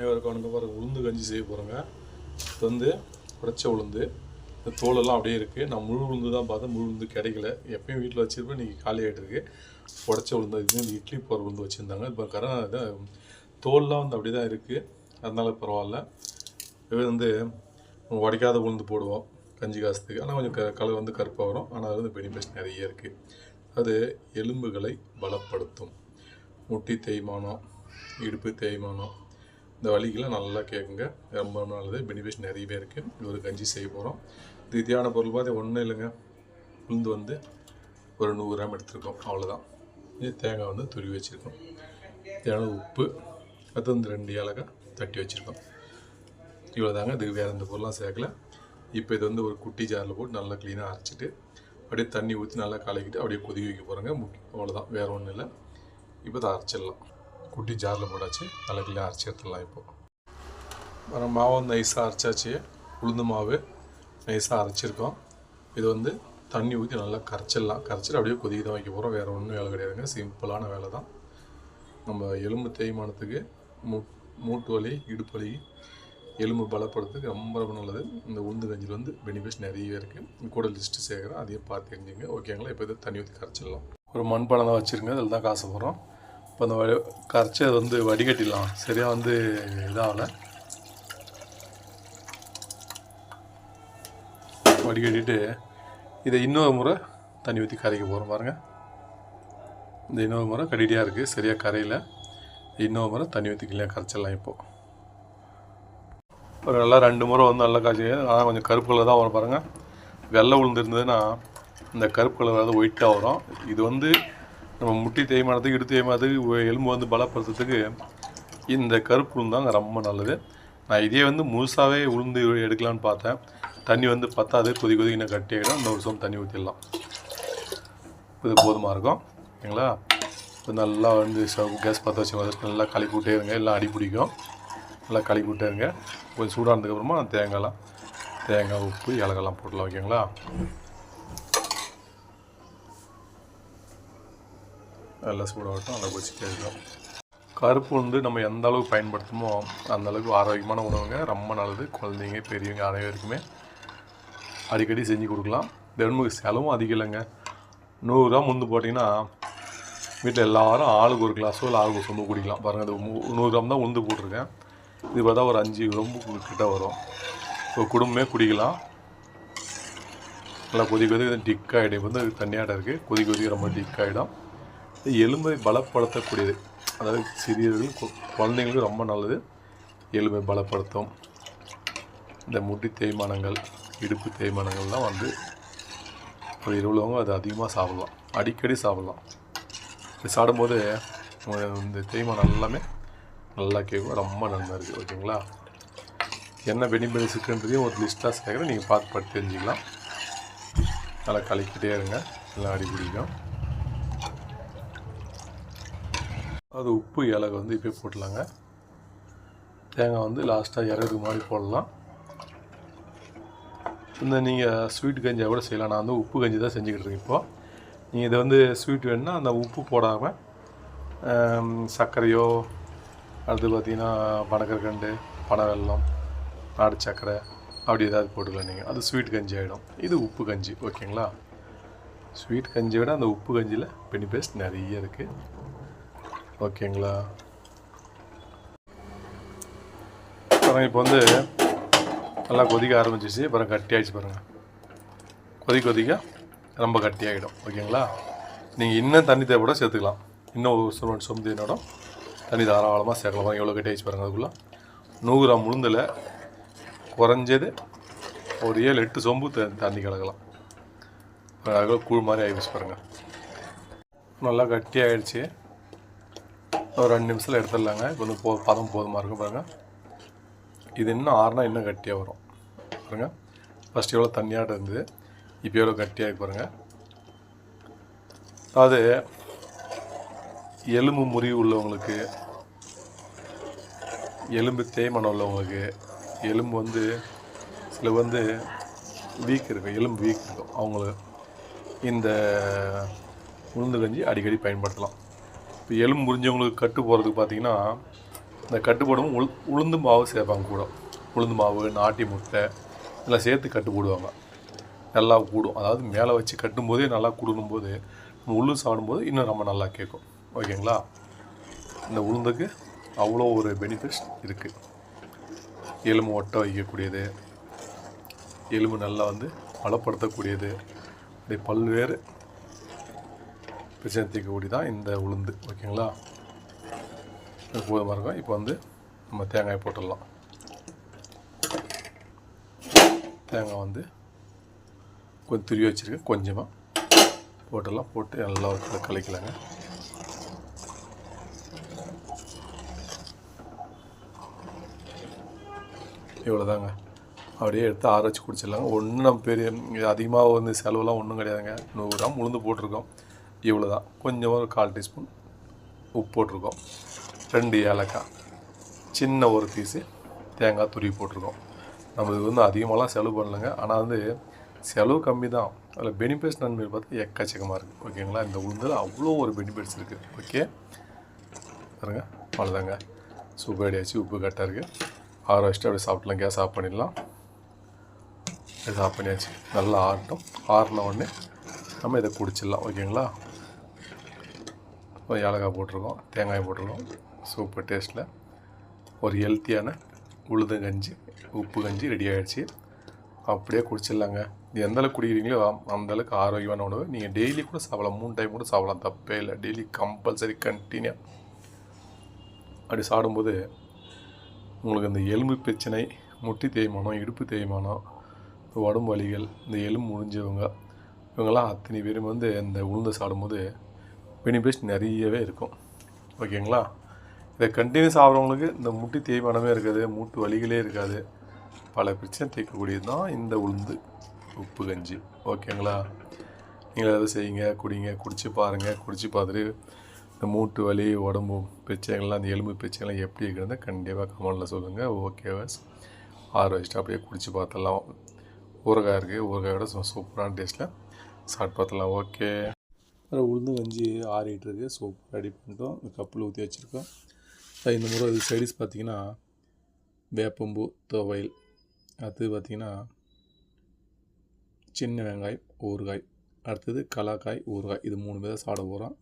அனைவருக்கும் வணக்கம் பாருங்கள் உளுந்து கஞ்சி செய்ய போகிறோங்க இது வந்து உடைச்ச உளுந்து இந்த தோலெல்லாம் அப்படியே இருக்குது நான் முழு உளுந்து தான் பார்த்தேன் முழு உளுந்து கிடைக்கல. எப்பயும் வீட்டில் வச்சுருப்பேன் இன்றைக்கி காலி ஆகிட்டு இருக்கு. உளுந்து இது இந்த இட்லி போகிற உளுந்து வச்சுருந்தாங்க. இப்போ கரெக்டாக இதான் தோல்லாம் வந்து அப்படி தான் இருக்குது அதனால பரவாயில்ல. இது வந்து உடைக்காத உளுந்து போடுவோம் கஞ்சி காசத்துக்கு. ஆனால் கொஞ்சம் க கலர் வந்து கருப்பாக வரும். ஆனால் அது வந்து பெனிஃபிட்ஸ் நிறைய இருக்குது அது எலும்புகளை பலப்படுத்தும். முட்டி தேய்மானம் இடுப்பு தேய்மானம் இந்த வலிக்கெல்லாம் நல்லா கேட்குங்க ரொம்ப நல்லது. பெனிஃபிட்ஸ் நிறையவே இருக்குது இது ஒரு கஞ்சி செய்ய போகிறோம் இது பொருள் பார்த்து ஒன்றும் இல்லைங்க. உளுந்து வந்து ஒரு நூறு கிராம் எடுத்திருக்கோம். அவ்வளோதான் இது தேங்காய் வந்து துருவி வச்சுருக்கோம். தேவையான உப்பு அது வந்து ரெண்டு ஏலக்காய் தட்டி வச்சுருக்கோம். இவ்வளோ தாங்க இதுக்கு வேறு எந்த பொருளாம் சேர்க்கல. இப்போ இது வந்து ஒரு குட்டி ஜாரில் போட்டு நல்லா க்ளீனாக அரைச்சிட்டு அப்படியே தண்ணி ஊற்றி நல்லா கலக்கிட்டு அப்படியே கொதிக்க வைக்க போகிறோங்க அவ்வளோதான் வேறு ஒன்றும் இல்லை. இப்போ இதை அரைச்சிடலாம். குட்டி ஜாரில் போட்டாச்சு. நல்லா அரைச்சி எடுத்துடலாம் இப்போ. வர மாவு நைஸாக அரைச்சாச்சு. உளுந்து மாவு நைஸாக அரைச்சிருக்கோம். இது வந்து தண்ணி ஊற்றி நல்லா கரைச்சிடலாம். கரைச்சிட்டு அப்படியே கொதிக்க தான் வைக்க போகிறோம் வேறு ஒன்றும் வேலை கிடையாதுங்க. சிம்பிளான வேலை தான். நம்ம எலும்பு தேய்மானத்துக்கு மூ மூட்டு வலி இடுப்பு வலி எலும்பு பலப்படுறதுக்கு ரொம்ப ரொம்ப நல்லது. இந்த உளுந்து கஞ்சியில் வந்து பெனிஃபிட்ஸ் நிறைய இருக்குது கூட லிஸ்ட்டு சேர்க்குறேன். அதையும் பார்த்து தெரிஞ்சுங்க. ஓகேங்களா இப்போ இதை தண்ணி ஊற்றி கரைச்சிடலாம். ஒரு மண்பானை தான் வச்சுருங்க அதில் தான் காசு போகிறோம் இப்போ அந்த வடி கரைச்சி அதை வந்து வடிகட்டிடலாம். சரியாக வந்து இதாகலை. வடிகட்டிட்டு இதை இன்னொரு முறை தண்ணி ஊற்றி கரைக்க போகிறோம் பாருங்கள் இந்த இன்னொரு முறை கடிடியாக இருக்குது சரியாக கரையில். இன்னொரு முறை தண்ணி ஊற்றி கிளியாக கரைச்சிடலாம் இப்போது ஒரு நல்லா ரெண்டு முறை வந்து நல்லா காய்ச்சி ஆனால் கொஞ்சம் கருப்பு கலர் தான் வரும் பாருங்கள் வெள்ளை உளுந்துருந்ததுன்னா இந்த கருப்பு கலர் வந்து ஒயிட்டாக வரும். இது வந்து நம்ம முட்டி தேய்மானத்துக்கு இடு தேய்மானத்துக்கு எலும்பு வந்து பலப்படுத்துறதுக்கு இந்த கருப்பு உளுந்தாங்க ரொம்ப நல்லது. நான் இதே வந்து முழுசாகவே உளுந்து எடுக்கலான்னு பார்த்தேன். தண்ணி வந்து பத்தாது கொதி கொதி இன்னும் கட்டியாகிடும் இன்னொரு சோம் தண்ணி ஊற்றிடலாம் இது போதுமாக இருக்கும். ஓகேங்களா? இப்போ நல்லா வந்து ஸ்டவ் கேஸ் பற்ற வச்சு நல்லா களி விட்டே இருங்க. எல்லாம் அடி பிடிக்கும். நல்லா களி விட்டே இருங்க. கொஞ்சம் சூடானதுக்கப்புறமா தேங்காய்லாம் தேங்காய் உப்பு இலகெல்லாம் போடலாம் ஓகேங்களா? நல்லா சூடாகட்டும் நல்லா கொதிச்சுட்டே இருக்கும். கருப்பு வந்து நம்ம எந்த அளவுக்கு பயன்படுத்துமோ அந்த அளவுக்கு ஆரோக்கியமான உணவுங்க. ரொம்ப நல்லது. குழந்தைங்க பெரியவங்க அனைவருக்குமே அடிக்கடி செஞ்சு கொடுக்கலாம். இந்த செலவும் அதிகம் இல்லைங்க. நூறுரூவா முந்து போட்டிங்கன்னா வீட்டில் எல்லாரும் ஆளுக்கு ஒரு கிளாஸோ இல்லை ஆளுக்கு ஒரு சொம்பு குடிக்கலாம். பாருங்கள் அது மு- நூறு கிராம் தான் உந்து போட்டிருக்கேன். இது பார்த்தா ஒரு அஞ்சு ரொம்ப கிட்ட வரும். இப்போ குடும்பமே குடிக்கலாம். நல்லா கொதி கொதி டிக் ஆகிடும் இப்போ வந்து தண்ணியாட்டம் இருக்குது கொதி கொதி ரொம்ப டிக் ஆகிடும் எலும்பை பலப்படுத்தக்கூடியது. அதாவது சிறியவர்கள் குழந்தைங்களுக்கு ரொம்ப நல்லது. எலும்பை பலப்படுத்தும். இந்த முட்டி தேய்மானங்கள் இடுப்பு தேய்மானங்கள்லாம் வந்து ஒரு இருபவங்க அது அதிகமாக சாப்பிடலாம். அடிக்கடி சாப்பிடலாம். இப்படி சாப்பிடும்போது இந்த தேய்மானம் எல்லாமே நல்லா கேட்கும். ரொம்ப நன்மை இருக்குது ஓகேங்களா? என்ன பெனிஃபிட்ஸ் இருக்குன்றதையும் ஒரு லிஸ்ட்டாக சேர்க்குறேன். நீங்கள் பார்த்து பார்த்து தெரிஞ்சுக்கலாம். நல்லா கலக்கிட்டே இருங்க. எல்லாம் அடி பிடிக்கும் அது உப்பு ஏலகை வந்து இப்போ போட்டலாங்க தேங்காய் வந்து லாஸ்ட்டாக இறகுறதுக்கு மாதிரி போடலாம். இந்த நீங்கள் ஸ்வீட் கஞ்சியாக கூட செய்யலாம். நான் வந்து உப்பு கஞ்சி தான் செஞ்சுக்கிட்டு இருக்கேன் இப்போது நீங்கள் இதை வந்து ஸ்வீட் வேணுன்னா அந்த உப்பு போடாமல் சர்க்கரையோ அடுத்து பார்த்திங்கன்னா பனக்கற்கண்டு பனை வெல்லம் நாடு சர்க்கரை அப்படி ஏதாவது போட்டுக்கலாம் நீங்கள் அது ஸ்வீட் கஞ்சி ஆகிடும் இது உப்பு கஞ்சி ஓகேங்களா? ஸ்வீட் கஞ்சியை விட அந்த உப்பு கஞ்சியில் பெனிஃபிட்ஸ் நிறைய இருக்குது ஓகேங்களா? அப்புறம் இப்போ வந்து நல்லா கொதிக்க ஆரம்பிச்சிச்சு அப்புறம் கட்டி பாருங்கள் கொதிக்க கொதிக்க ரொம்ப கட்டியாகிடும் ஓகேங்களா? நீங்கள் இன்னும் தண்ணி தேவைப்பட சேர்த்துக்கலாம். இன்னும் ஒரு சொம்பு சொம்பு தண்ணியோட தண்ணி தாராளமாக சேர்க்கலாம். எவ்வளோ கட்டி பாருங்கள் அதுக்குள்ளே. நூறு கிராம் உளுந்தில் குறைஞ்சது ஒரு ஏழு எட்டு சொம்பு த- தண்ணி கலக்கலாம். அதுக்குள்ள கூழ் மாதிரி ஆகிடுச்சு பாருங்கள் நல்லா கட்டியாகிடுச்சு ஒரு ரெண்டு நிமிஷத்தில் எடுத்துடலாங்க. இப்போ வந்து போ பதம் போதுமாக இருக்கும் பாருங்கள் இது இன்னும் ஆறுனா இன்னும் கட்டியாக வரும். பாருங்க. ஃபஸ்ட் எவ்வளோ தண்ணியாட்டம் இருந்தது. இப்போ எவ்வளோ கட்டியாக பாருங்க. அதாவது எலும்பு முறிவு உள்ளவங்களுக்கு எலும்பு தேய்மானம் உள்ளவங்களுக்கு எலும்பு வந்து சில வந்து வீக் இருக்கும் எலும்பு வீக் இருக்கும். அவங்களுக்கு இந்த உளுந்து கஞ்சி அடிக்கடி பயன்படுத்தலாம். இப்போ எலும்பு முறிஞ்சவங்களுக்கு கட்டு போகிறதுக்கு பார்த்தீங்கன்னா இந்த கட்டு போடும் உள் உளுந்து மாவு சேர்ப்பாங்க கூட. உளுந்து மாவு நாட்டி முட்டை இதெல்லாம் சேர்த்து கட்டு போடுவாங்க. நல்லா கூடும். அதாவது மேலே வச்சு கட்டும்போதே நல்லா கூடணும் போது நம்ம உளுந்து சாப்பிடும்போது இன்னும் ரொம்ப நல்லா கேட்கும். ஓகேங்களா? இந்த உளுந்துக்கு அவ்வளோ ஒரு பெனிஃபிட்ஸ் இருக்குது எலும்பு ஒட்ட வைக்கக்கூடியது. எலும்பு நல்லா வந்து பலப்படுத்தக்கூடியது. அப்படி பல்வேறு பிரச்சனை தீர்க்கக்கூடிய தான் இந்த உளுந்து ஓகேங்களா? கோதுமை போதுமா இருக்கும். இப்போ வந்து நம்ம தேங்காய் போட்டுடலாம். தேங்காய் வந்து கொஞ்சம் துருவி வச்சுருக்கேன். கொஞ்சமாக போட்டுடலாம். போட்டு நல்லா ஒரு கலக்கலாங்க. இவ்வளோதாங்க அப்படியே எடுத்து ஆற வச்சு குடிச்சிடலாங்க. ஒன்றும் நம்ம பெரிய அதிகமாக வந்து செலவுலாம் ஒன்றும் கிடையாதுங்க. நூறு கிராம் உளுந்து போட்டிருக்கோம். இவ்வளோ தான் கொஞ்சமாக ஒரு கால் டீஸ்பூன் உப்பு போட்டிருக்கோம். ரெண்டு ஏலக்காய். சின்ன ஒரு பீஸு தேங்காய் துருவி போட்டிருக்கோம். நம்ம இது வந்து அதிகமாகலாம் செலவு பண்ணலைங்க. ஆனால் வந்து செலவு கம்மி தான் அதில் பெனிஃபிட்ஸ் நன்மை பார்த்து எக்கச்சக்கமாக இருக்குது ஓகேங்களா இந்த உளுந்தில் அவ்வளோ ஒரு பெனிஃபிட்ஸ் இருக்குது ஓகே பாருங்க. அவ்வளோதாங்க சூப்பர் உப்பு கரெக்டாக இருக்குது ஆற வச்சுட்டு அப்படியே சாப்பிட்லாம் கேஸ் ஆஃப் பண்ணிடலாம். இதை ஆஃப் பண்ணியாச்சு. நல்லா ஆட்டும் ஆறின உடனே நம்ம இதை குடிச்சிடலாம். ஓகேங்களா கொஞ்சம் ஏலக்காய் போட்டிருக்கோம் தேங்காய் போட்டிருக்கோம். சூப்பர் டேஸ்ட்டில் ஒரு ஹெல்த்தியான உளுந்து கஞ்சி உப்பு கஞ்சி ரெடி ஆகிடுச்சு அப்படியே குடிச்சிடலாங்க. இது எந்த அளவுக்கு குடிக்கிறீங்களோ அந்த அளவுக்கு ஆரோக்கியமான உணவு. நீங்கள் டெய்லி கூட சாப்பிடலாம். மூணு டைம் கூட சாப்பிடலாம். தப்பே இல்லை. டெய்லி கம்பல்சரி கண்டினியூ அப்படி சாப்பிடும்போது உங்களுக்கு இந்த எலும்பு பிரச்சனை முட்டி தேய்மானம் இடுப்பு தேய்மானம் உடம்பு வலிகள் இந்த எலும்பு முடிஞ்சவங்க இவங்கெல்லாம் அத்தனை பேரும் வந்து இந்த உளுந்து சாப்பிடும்போது பெனிஃபிட்ஸ் நிறையவே இருக்கும். ஓகேங்களா இதை கண்டினியூஸ் ஆகிறவங்களுக்கு இந்த முட்டி தேய்மானமே இருக்காது மூட்டு வலிகளே இருக்காது. பல பிரச்சனை தேய்க்கக்கூடியது தான் இந்த உளுந்து உப்பு கஞ்சி. ஓகேங்களா நீங்கள் அதை செய்யுங்க குடிங்க குடிச்சு பாருங்கள் குடிச்சு பார்த்துட்டு இந்த மூட்டு வலி உடம்பு பிரச்சனைகள்லாம் அந்த எலும்பு பிரச்சனைலாம் எப்படி இருக்கிறத கண்டிப்பாக கமெண்டில் சொல்லுங்கள் ஓகேவா ஆறு வச்சுட்டு அப்படியே குடிச்சு பார்த்துடலாம். ஊறுகாய் இருக்குது ஊறுகாயோட சூப்பரான டேஸ்ட்டில் சாப்பிட்டு பார்த்துடலாம். ஓகே அப்புறம் உளுந்து கஞ்சி ஆறிட்டுருக்கு. இருக்கு ரெடி பண்ணிட்டோம். இந்த கப்பில் ஊற்றி வச்சுருக்கோம். இந்த முறை இது சைடிஸ் பார்த்திங்கன்னா வேப்பம்பூ துவையல். அடுத்தது பார்த்திங்கன்னா சின்ன வெங்காயம் ஊறுகாய். அடுத்தது கலாக்காய் ஊறுகாய். இது மூணு பேர் சாப்பிட போகிறோம்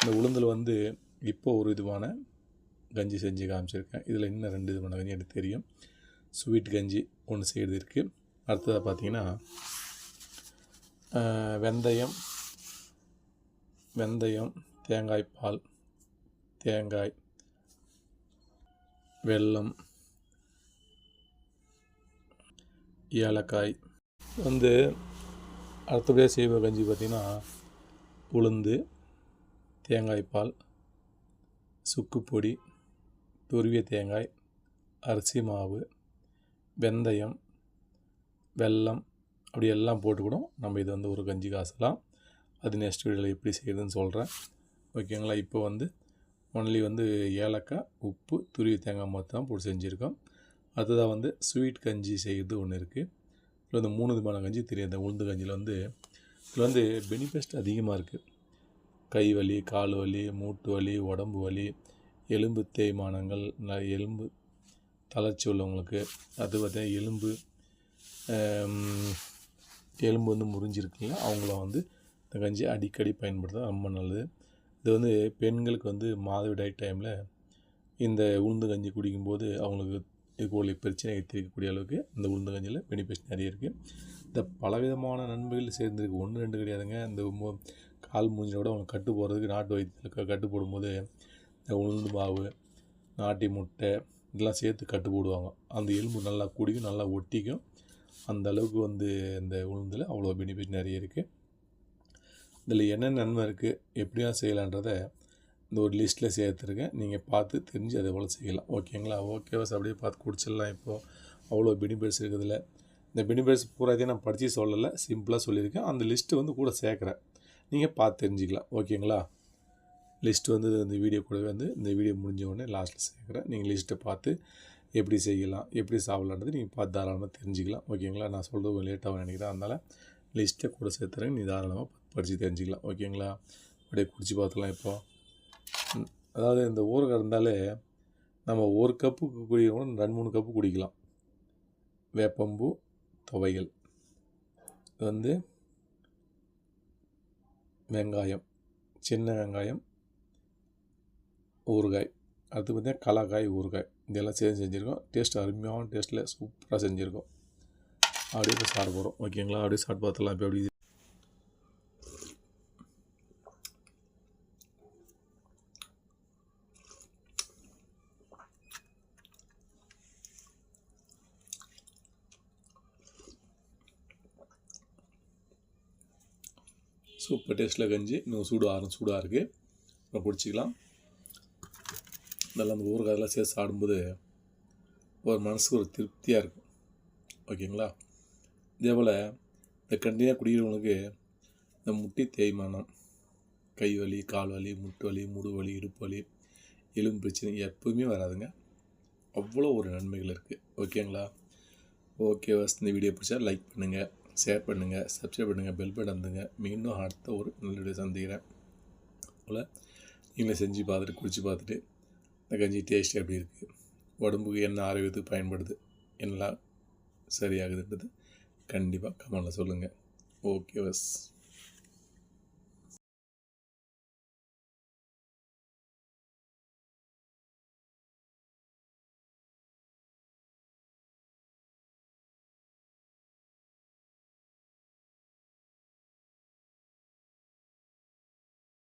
இந்த உளுந்தில் வந்து இப்போ ஒரு விதமான கஞ்சி செஞ்சு காமிச்சிருக்கேன். இதில் இன்னும் ரெண்டு விதமான கஞ்சி எனக்கு தெரியும். ஸ்வீட் கஞ்சி ஒன்று செய்கிறது இருக்குது அடுத்ததாக பார்த்தீங்கன்னா வெந்தயம் வெந்தயம் தேங்காய் பால் தேங்காய் வெல்லம் ஏலக்காய். வந்து அடுத்தபடியாக செய்வ கஞ்சி பார்த்திங்கன்னா உளுந்து தேங்காய் பால் சுக்குப்பொடி துருவிய தேங்காய் அரிசி மாவு வெந்தயம் வெல்லம் அப்படி எல்லாம் போட்டு கூட நம்ம இது வந்து ஒரு கஞ்சி காசலாம் அது நெக்ஸ்ட் வீடியோவில் எப்படி செய்யுதுன்னு சொல்கிறேன் ஓகேங்களா இப்போ வந்து ஒன்லி வந்து ஏலக்காய் உப்பு துருவி தேங்காய் மொத்தம் தான் போட்டு செஞ்சுருக்கோம். அதுதான் வந்து ஸ்வீட் கஞ்சி செய்கிறது ஒன்று இருக்குது இதில் வந்து மூணு விதமான கஞ்சி தெரியும். அந்த உளுந்து கஞ்சியில் வந்து இதில் வந்து பெனிஃபிட் அதிகமாக இருக்குது கை வலி கால் வலி மூட்டு வலி உடம்பு வலி எலும்பு தேய்மானங்கள் எலும்பு தளர்ச்சி உள்ளவங்களுக்கு அது பார்த்தீங்கன்னா எலும்பு எலும்பு வந்து முறிஞ்சிருக்குல்ல அவங்கள வந்து இந்த கஞ்சி அடிக்கடி பயன்படுத்த ரொம்ப நல்லது. இது வந்து பெண்களுக்கு வந்து மாதவிடாய் டைமில் இந்த உளுந்து கஞ்சி குடிக்கும்போது அவங்களுக்கு இதுபோல் பிரச்சனையை தீர்க்கக்கூடிய அளவுக்கு இந்த உளுந்து கஞ்சியில் பெனிஃபிட்ஸ் நிறைய இருக்குது இந்த பலவிதமான நன்மைகள் சேர்ந்துருக்கு. ஒன்று ரெண்டு கிடையாதுங்க. இந்த கால் மூஞ்சியோட அவங்க கட்டு போடுறதுக்கு நாட்டு வைத்தியத்தில் கட்டு போடும்போது இந்த உளுந்து மாவு நாட்டி முட்டை இதெல்லாம் சேர்த்து கட்டு போடுவாங்க. அந்த எலும்பு நல்லா குடிக்கும் நல்லா ஒட்டிக்கும். அந்த அளவுக்கு வந்து இந்த உளுந்தில் அவ்வளோ பெனிஃபிட் நிறைய இருக்குது இதில் என்ன நன்மை இருக்குது எப்படியெல்லாம் செய்யலான்றத இந்த ஒரு லிஸ்ட்டில் சேர்த்துருக்கேன். நீங்கள் பார்த்து தெரிஞ்சு அதே போல் செய்யலாம். ஓகேங்களா? ஓகேவா அப்படியே பார்த்து குடிச்சிடலாம். இப்போது அவ்வளோ பெனிஃபிட்ஸ் இருக்குதுல்ல இந்த பெனிஃபிட்ஸ் பூராத்தையும் நான் படித்து சொல்லலை சிம்பிளாக சொல்லியிருக்கேன். அந்த லிஸ்ட்டு வந்து கூட சேர்க்குறேன். நீங்கள் பார்த்து தெரிஞ்சுக்கலாம். ஓகேங்களா? லிஸ்ட் வந்து இந்த வீடியோ கூடவே வந்து இந்த வீடியோ முடிஞ்ச உடனே லாஸ்ட்டில் சேர்க்குறேன். நீங்கள் லிஸ்ட்டை பார்த்து எப்படி செய்யலாம் எப்படி சாப்பிட்லான்றது நீங்கள் பார்த்து தாராளமாக தெரிஞ்சுக்கலாம். ஓகேங்களா? நான் சொல்கிறது கொஞ்சம் லேட்டாக நினைக்கிறேன். அதனால் லிஸ்ட்டை கூட சேர்த்துறேன். நீ தாராளமாக படித்து தெரிஞ்சுக்கலாம். ஓகேங்களா? அப்படியே குடிச்சு பார்த்துக்கலாம் இப்போ. அதாவது இந்த ஊறுகாய் இருந்தாலே நம்ம ஒரு கப்பு குடிக்கிறோம் ரெண்டு மூணு கப்பு குடிக்கலாம். வேப்பம்பூ துவைகள். இது வந்து வெங்காயம் சின்ன வெங்காயம் ஊறுகாய். அடுத்து பார்த்தீங்கன்னா கலாக்காய் ஊறுகாய். இதெல்லாம் சேர்ந்து செஞ்சுருக்கோம். டேஸ்ட் அருமையான டேஸ்ட்டில் சூப்பராக செஞ்சுருக்கோம். அப்படியே இப்போ சாப்பிட போகிறோம் ஓகேங்களா அப்படியே சாப்பிட்டு பார்த்துலாம் இப்போ எப்படி சூப்பர் டேஸ்ட்டில் கஞ்சி. இன்னும் சூடு ஆறும் சூடாக இருக்குது அப்புறம் குடிச்சிக்கலாம். நல்லா அந்த ஊறுகாயெல்லாம் சேர்த்து சாப்பிடும்போது ஒரு மனசுக்கு ஒரு திருப்தியாக இருக்கும். ஓகேங்களா இதே போல் இந்த கண்டினியாக குடிக்கிறவங்களுக்கு இந்த முட்டி தேய்மானம் கை வலி கால் வலி முட்டு வலி முடு வலி இடுப்பு வலி எலும்பு பிரச்சனை எப்பவுமே வராதுங்க. அவ்வளோ ஒரு நன்மைகள் இருக்குது ஓகேங்களா? ஓகே வஸ் இந்த வீடியோ பிடிச்சா லைக் பண்ணுங்கள் ஷேர் பண்ணுங்கள் சப்ஸ்கிரைப் பண்ணுங்கள் பெல் பட்டன் அமுத்துங்க மீண்டும் அடுத்த ஒரு நல்ல வீடியோ சந்திக்கிறேன். போல் நீங்களே செஞ்சு பார்த்துட்டு குடிச்சு பார்த்துட்டு இந்த கஞ்சி டேஸ்ட் எப்படி இருக்குது உடம்புக்கு என்ன ஆரோக்கியத்துக்கு பயன்படுது? என்னெல்லாம் சரியாகுதுன்றது கண்டிப்பாக கமெண்டில் சொல்லுங்கள் ஓகே வஸ்